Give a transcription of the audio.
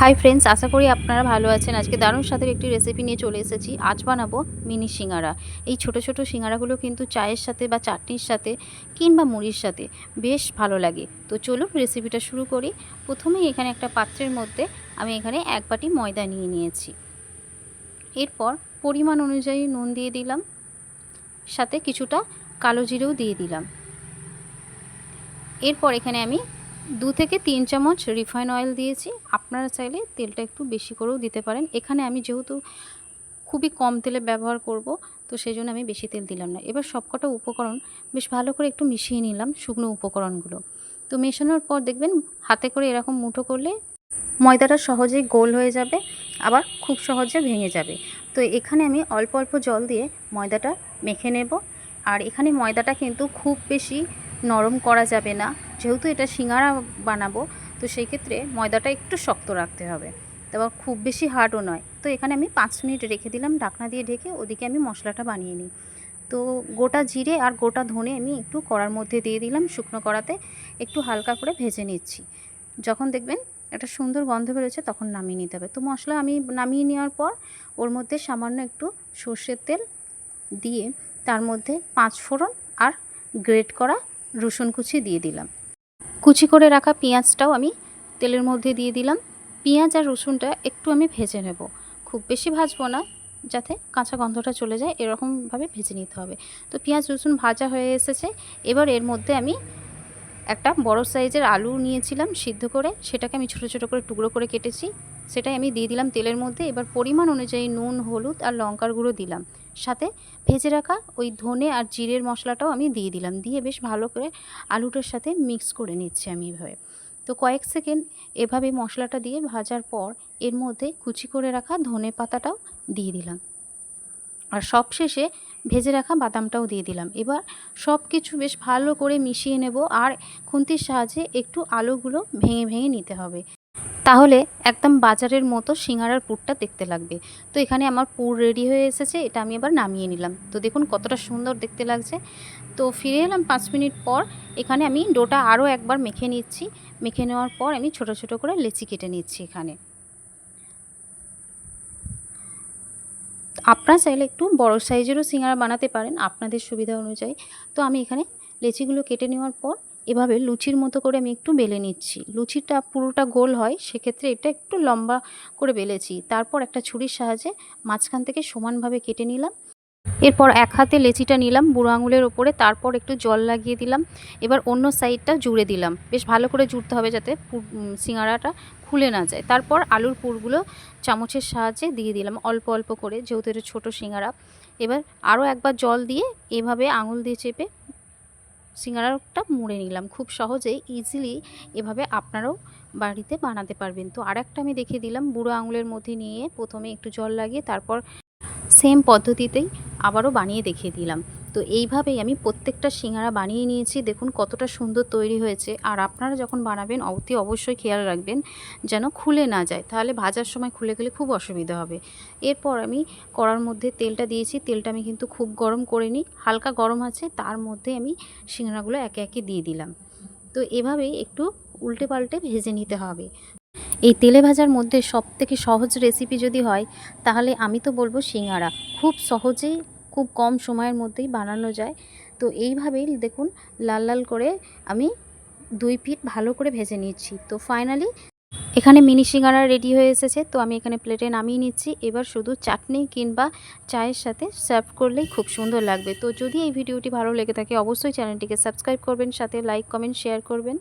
Hi friends আশা করি আপনারা ভালো আছেন। আজকে দারুণ স্বাদের একটি রেসিপি নিয়ে চলে এসেছি। আজ বানাবো মিনি সিঙ্গারা। এই ছোট ছোট সিঙ্গারাগুলো কিন্তু চায়ের সাথে বা চাটনির সাথে কিংবা মুড়ির সাথে বেশ ভালো লাগে। তো চলুন রেসিপিটা শুরু করি। প্রথমেই এখানে একটা পাত্রের মধ্যে আমি এখানে এক বাটি ময়দা নিয়ে নিয়েছি। এরপর পরিমাণ অনুযায়ী নুন দিয়ে দিলাম। সাথে কিছুটা কালো জিরেও দিয়ে দিলাম। এরপর এখানে আমি দু থেকে তিন চামচ রিফাইন অয়েল দিয়েছি। আপনারা চাইলে তেলটা একটু বেশি করেও দিতে পারেন। এখানে আমি যেহেতু খুবই কম তেলে ব্যবহার করব, তো সেই জন্য আমি বেশি তেল দিলাম না। এবার সবকটা উপকরণ বেশ ভালো করে একটু মিশিয়ে নিলাম শুকনো উপকরণগুলো। তো মেশানোর পর দেখবেন হাতে করে এরকম মুঠো করলে ময়দাটা সহজেই গোল হয়ে যাবে, আবার খুব সহজে ভেঙে যাবে। তো এখানে আমি অল্প অল্প জল দিয়ে ময়দাটা মেখে নেব। আর এখানে ময়দাটা কিন্তু খুব বেশি নরম করা যাবে না। যেহেতু এটা সিঙ্গারা বানাবো, তো সেই ক্ষেত্রে ময়দাটা একটু শক্ত রাখতে হবে। তারপর খুব বেশি হার্ডও নয়। তো এখানে আমি পাঁচ মিনিট রেখে দিলাম, ঢাকনা দিয়ে ঢেকে ওদিকে আমি মশলাটা বানিয়ে নিই। তো গোটা জিরে আর গোটা ধনে আমি একটু কড়ার মধ্যে দিয়ে দিলাম, শুকনো কড়াতে একটু হালকা করে ভেজে নিচ্ছি। যখন দেখবেন একটা সুন্দর গন্ধ বেরোচ্ছে, তখন নামিয়ে নিতে হবে। তো মশলা আমি নামিয়ে নেওয়ার পর ওর মধ্যে সামান্য একটু সর্ষের তেল দিয়ে তার মধ্যে পাঁচ ফোড়ন আর গ্রেট করা রসুন কুচি দিয়ে দিলাম। কুচি করে রাখা পেঁয়াজটাও আমি তেলের মধ্যে দিয়ে দিলাম। পেঁয়াজ আর রসুনটা একটু আমি ভেজে নেব। খুব বেশি ভাজবো না, যাতে কাঁচা গন্ধটা চলে যায়, এরকমভাবে ভেজে নিতে হবে। তো পেঁয়াজ, রসুন ভাজা হয়ে এসেছে। এবার এর মধ্যে আমি একটা বড় সাইজের আলু নিয়েছিলাম সিদ্ধ করে। সেটাকে আমি ছোটো ছোটো করে টুকরো করে কেটেছি। সেটাই আমি দিয়ে দিলাম তেলের মধ্যে। এবার পরিমাণ অনুযায়ী নুন, হলুদ আর লঙ্কার গুঁড়ো দিলাম। সাথে ভেজে রাখা ওই ধনে আর জিরের মশলাটাও আমি দিয়ে দিলাম। দিয়ে বেশ ভালো করে আলুটার সাথে মিক্স করে নিচ্ছি আমি এভাবে। তো কয়েক সেকেন্ড এভাবে মশলাটা দিয়ে ভাজার পর এর মধ্যে কুচি করে রাখা ধনে পাতাটাও দিয়ে দিলাম। আর সবশেষে ভেজে রাখা বাদামটাও দিয়ে দিলাম। এবার সব কিছু বেশ ভালো করে মিশিয়ে নেব আর খুন্তির সাহায্যে একটু আলুগুলো ভেঙে ভেঙে নিতে হবে। তাহলে একদম বাজারের মতো সিঙ্গারার পুরটা দেখতে লাগবে। তো এখানে আমার পুর রেডি হয়ে এসেছে, এটা আমি এবার নামিয়ে নিলাম। তো দেখুন কতটা সুন্দর দেখতে লাগছে। তো ফিরে এলাম পাঁচ মিনিট পর, এখানে আমি ডোটা আরও একবার মেখে নিচ্ছি। মেখে নেওয়ার পর আমি ছোট ছোট করে লেচি কেটে নিচ্ছি এখানে। আপনারা চাইলে একটু বড় সাইজেরও সিঙ্গারা বানাতে পারেন, আপনাদের সুবিধা অনুযায়ী। তো আমি এখানে লেচিগুলো কেটে নেওয়ার পর এভাবে লুচির মতো করে আমি একটু বেলে নিচ্ছি। লুচিটা পুরোটা গোল হয়, সেক্ষেত্রে এটা একটু লম্বা করে বেলেছি। তারপর একটা ছুরির সাহায্যে মাঝখান থেকে সমানভাবে কেটে নিলাম। এরপর এক হাতে লেচিটা নিলাম বুড়ো আঙুলের ওপরে, তারপর একটু জল লাগিয়ে দিলাম। এবার অন্য সাইডটা জুড়ে দিলাম। বেশ ভালো করে জুড়তে হবে যাতে সিঙ্গারাটা খুলে না যায়। তারপর আলুর পুরগুলো চামচের সাহায্যে দিয়ে দিলাম অল্প অল্প করে, যেহেতু এটা ছোটো সিঙ্গারা এবার আরও একবার জল দিয়ে এভাবে আঙুল দিয়ে চেপে সিঙ্গারাটা মুড়ে নিলাম। খুব সহজেই ইজিলি এভাবে আপনারাও বাড়িতে বানাতে পারবেন। তো আর একটা আমি দেখে দিলাম, বুড়ো আঙুলের মধ্যে নিয়ে প্রথমে একটু জল লাগিয়ে তারপর সেম পদ্ধতিতেই আবারও বানিয়ে দেখিয়ে দিলাম। তো এইভাবেই আমি প্রত্যেকটা সিঙ্গারা বানিয়ে নিয়েছি। দেখুন কতটা সুন্দর তৈরি হয়েছে। আর আপনারা যখন বানাবেন, অতি অবশ্যই খেয়াল রাখবেন যেন খুলে না যায়। তাহলে ভাজার সময় খুলে গেলে খুব অসুবিধা হবে। এরপর আমি কড়ার মধ্যে তেলটা দিয়েছি। তেলটা আমি কিন্তু খুব গরম করে নিই। হালকা গরম আছে, তার মধ্যে আমি সিঙ্গারাগুলো একে একে দিয়ে দিলাম। তো এভাবেই একটু উল্টে পাল্টে ভেজে নিতে হবে। এই তেলে ভাজার মধ্যে সব থেকে সহজ রেসিপি যদি হয়, তাহলে আমি তো বলব সিঙ্গারা। খুব সহজেই খুব কম সময়ের মধ্যেই বানানো যায়। তো এইভাবেই দেখুন লাল লাল করে আমি দুই পিঠ ভালো করে ভেজে নিচ্ছি। তো ফাইনালি এখানে মিনি সিঙ্গারা রেডি হয়ে এসেছে। তো আমি এখানে প্লেটে নামিয়ে নিচ্ছি। এবার শুধু চাটনি কিংবা চায়ের সাথে সার্ভ করলেই খুব সুন্দর লাগবে। তো যদি এই ভিডিওটি ভালো লেগে থাকে অবশ্যই চ্যানেলটিকে সাবস্ক্রাইব করবেন, সাথে লাইক কমেন্ট শেয়ার করবেন।